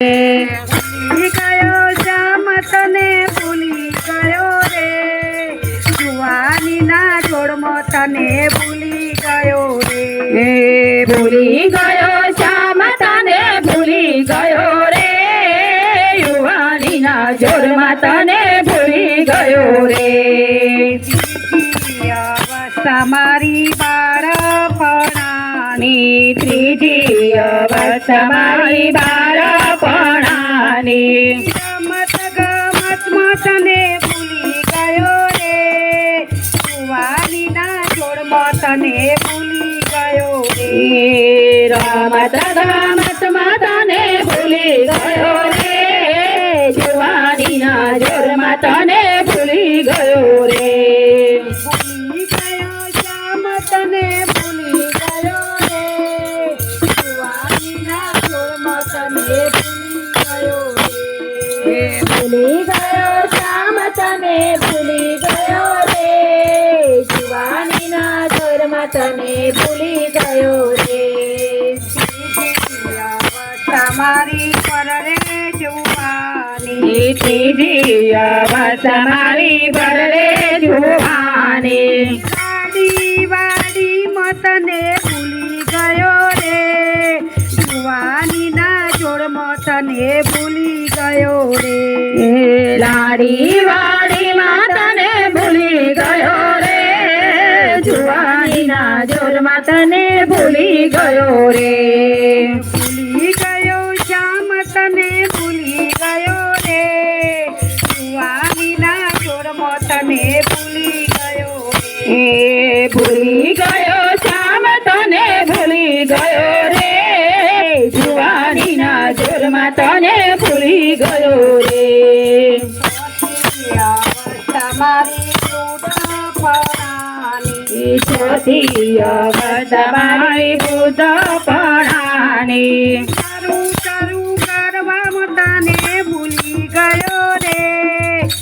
ભૂલી ગયો તને ભૂલી ગયો રે. જુવાનીના જોડમાં તને ભૂલી ગયો રે. ભૂલી ગયો તને ભૂલી ગયો રે. યુવાનીના જોરમાં તને ભૂલી ગયો રે. ત્રીજી મારી બાળપણાની. ની ત્રીજી અવસ્થા મારી બાળપણાની તને ભૂલી ગયો રે. એ રમત માતાને તને ભૂલી ગયો રે. જુવાનીના જોરમાં તને ભૂલી ગયો રે. ભૂલી ગયો શ્યામ તને ભૂલી ગયો રે. જુવાનીના જોડમાં તને ભૂલી ગયો રે. ભૂલી ગયો શ્યામ તને ભૂલી તને ભૂલી ગયો રે. તમારી પર રે જુવાની. ત્રીજી અવસ્થા મારી બરરે જુવાની. વાડી વાડી મતને ભૂલી ગયો રે. જુવાનીના જોડ મતને ભૂલી ગયો રે. લાડી વાડી જોરમાં તને ભૂલી ગયો રે. ભૂલી ગયો શ્યામ તને ભૂલી ગયો રે. જુવાનીના જોડમાં તને ભૂલી ગયો રે. એ ભૂલી ગયો શ્યામ તને ભૂલી ગયો રે. જુવાનીના જોરમાં તને ભૂલી ગયો રે. અવસ્થા મારી બુદ્ધ પણાની